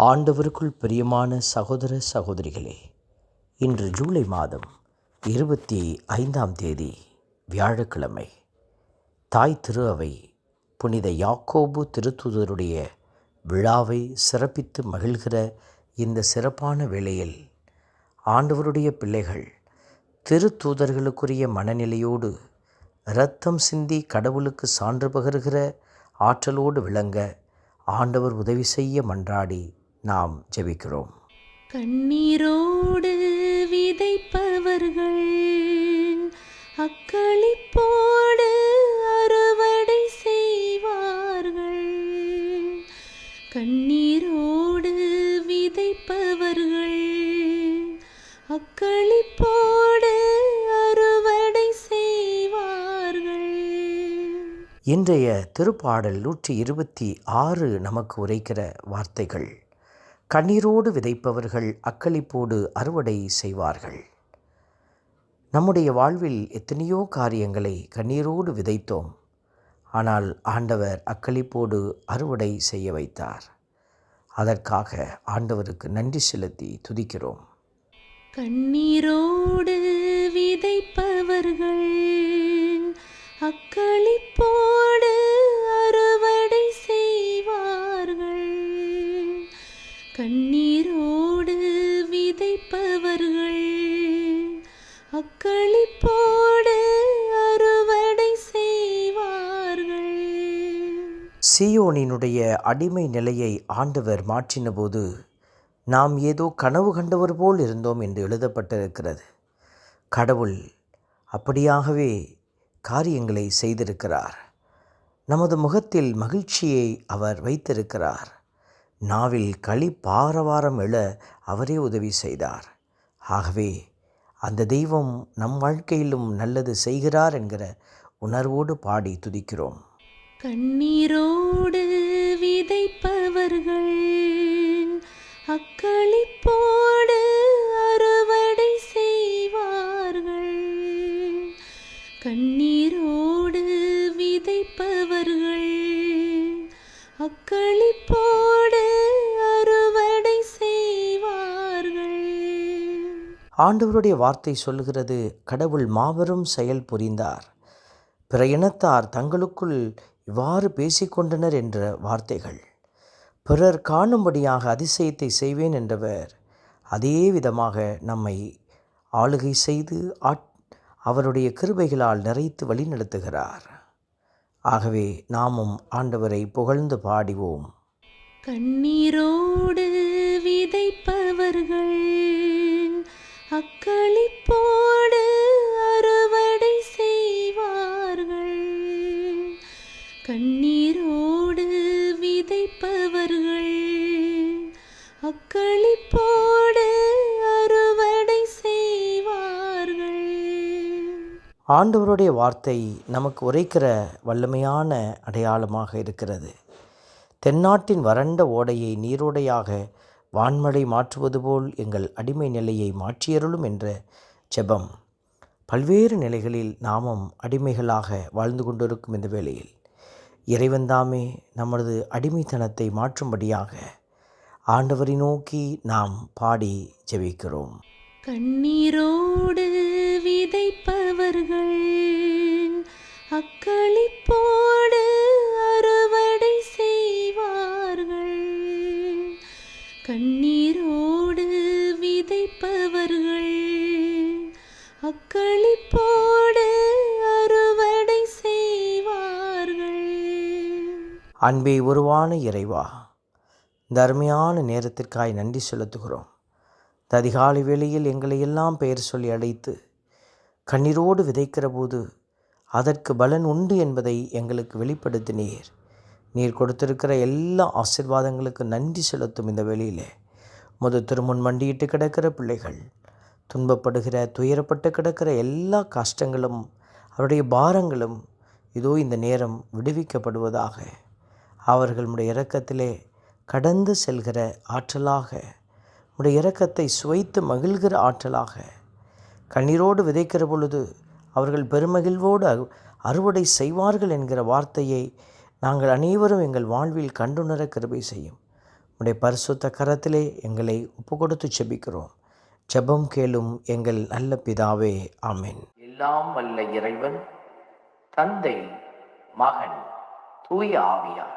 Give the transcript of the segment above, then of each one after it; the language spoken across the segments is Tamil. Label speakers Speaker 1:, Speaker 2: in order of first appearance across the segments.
Speaker 1: ஆண்டவருக்குள் பிரியமான சகோதர சகோதரிகளே இன்று ஜூலை மாதம் இருபத்தி ஐந்தாம் தேதி வியாழக்கிழமை தாய் திரு அவை புனித யாக்கோபு திருத்துதருடைய விழாவை சிறப்பித்து மகிழ்கிற இந்த சிறப்பான வேளையில் ஆண்டவருடைய பிள்ளைகள் திருத்தூதர்களுக்குரிய மனநிலையோடு இரத்தம் சிந்தி கடவுளுக்கு சான்று பகர்கிற ஆற்றலோடு விளங்க ஆண்டவர் உதவி செய்ய மன்றாடி நாம் ஜெபிக்கிறோம்.
Speaker 2: கண்ணீரோடு விதைப்பவர்கள் அக்களிப்போடு அறுவடை செய்வார்கள். கண்ணீரோடு விதைப்பவர்கள் அக்களிப்போடு அறுவடை செய்வார்கள்.
Speaker 1: இன்றைய திருப்பாடல் நூற்றி இருபத்தி ஆறு நமக்கு உரைக்கிற வார்த்தைகள் கண்ணீரோடு விதைப்பவர்கள் அக்களிப்போடு அறுவடை செய்வார்கள். நம்முடைய வாழ்வில் எத்தனையோ காரியங்களை கண்ணீரோடு விதைத்தோம். ஆனால் ஆண்டவர் அக்களிப்போடு அறுவடை செய்ய வைத்தார். அதற்காக ஆண்டவருக்கு நன்றி செலுத்தி துதிக்கிறோம்.
Speaker 2: கண்ணீரோடு விதைப்பவர்கள் அக்களிப்போ கண்ணீரோடு விதைப்பவர்கள் அக்களிப்போடு அறுவடை செய்வார்கள்.
Speaker 1: சியோனினுடைய அடிமை நிலையை ஆண்டவர் மாற்றினபோது நாம் ஏதோ கனவு கண்டவர் போல் இருந்தோம் என்று எழுதப்பட்டிருக்கிறது. கடவுள் அப்படியாகவே காரியங்களை செய்திருக்கிறார். நமது முகத்தில் மகிழ்ச்சியை அவர் வைத்திருக்கிறார். நாவில் களி பாரவாரம் எழ அவரே உதவி செய்தார். ஆகவே அந்த தெய்வம் நம் வாழ்க்கையிலும் நல்லது செய்கிறார் என்கிற உணர்வோடு பாடி துதிக்கிறோம்.
Speaker 2: கண்ணீரோடு விதைப்பவர்கள் அக்களிப்போடு அறுவடை செய்வார்கள். கண்ணீரோடு விதைப்பவர்கள் அக்களிப்போடு
Speaker 1: ஆண்டவருடைய வார்த்தை சொல்கிறது கடவுள் மாபெரும் செயல் புரிந்தார். பிற இனத்தார் தங்களுக்குள் இவ்வாறு பேசிக்கொண்டனர் என்ற வார்த்தைகள். பிறர் காணும்படியாக அதிசயத்தை செய்வேன் என்றவர் அதே விதமாக நம்மை ஆளுகை செய்து ஆட் அவருடைய கிருபைகளால் நிறைத்து வழிநடத்துகிறார். ஆகவே நாமும் ஆண்டவரை புகழ்ந்து பாடிவோம்.
Speaker 2: கண்ணீரோடு விதைப்பவர்கள் அக்களிப்போடு அறுவடை செய்வார்கள். கண்ணீரோடு விதைப்பவர்கள். அக்களிப்போடு அறுவடை செய்வார்கள்.
Speaker 1: ஆண்டவருடைய வார்த்தை நமக்கு உரைக்கிற வல்லமையான அடையாளமாக இருக்கிறது. தென்னாட்டின் வறண்ட ஓடையை நீரோடையாக வான்மழை மாற்றுவது போல் எங்கள் அடிமை நிலையை மாற்றியருளும் என்ற ஜெபம். பல்வேறு நிலைகளில் நாமும் அடிமைகளாக வாழ்ந்து கொண்டிருக்கும் இந்த வேளையில் இறைவன்தாமே நமது அடிமைத்தனத்தை மாற்றும்படியாக ஆண்டவரை நோக்கி நாம் பாடி ஜெபிக்கிறோம்.
Speaker 2: கண்ணீரோடு விதைப்பவர்கள் அக்கள்
Speaker 1: அன்பே உருவான இறைவா இந்த அருமையான நேரத்திற்காய் நன்றி செலுத்துகிறோம். இந்த அதிகாலை வேளையில் எங்களை எல்லாம் பெயர் சொல்லி அழைத்து கண்ணீரோடு விதைக்கிற போது அதற்கு பலன் உண்டு என்பதை எங்களுக்கு வெளிப்படுத்தினீர். நீர் கொடுத்திருக்கிற எல்லா ஆசிர்வாதங்களுக்கு நன்றி செலுத்தும் இந்த வெளியிலே. முத திருமுன் மண்டியிட்டு கிடக்கிற பிள்ளைகள் துன்பப்படுகிற துயரப்பட்டு கிடக்கிற எல்லா கஷ்டங்களும் அவருடைய பாரங்களும் இதோ இந்த நேரம் விடுவிக்கப்படுவதாக அவர்களுடைய இரக்கத்திலே கடந்து செல்கிற ஆற்றலாக உடைய இரக்கத்தை சுவைத்து மகிழ்கிற ஆற்றலாக கண்ணீரோடு விதைக்கிற பொழுது அவர்கள் பெருமகிழ்வோடு அறுவடை செய்வார்கள் என்கிற வார்த்தையை நாங்கள் அனைவரும் எங்கள் வாழ்வில் கண்டுணர கிருபை செய்யும். உடைய பரிசுத்த கரத்திலே எங்களை ஒப்பு கொடுத்து செபிக்கிறோம். ஜெபம் கேளும் எங்கள் நல்ல பிதாவே ஆமேன். எல்லாம் வல்ல இறைவன் தந்தை மகன் தூய ஆவியார்.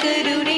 Speaker 1: കരുണ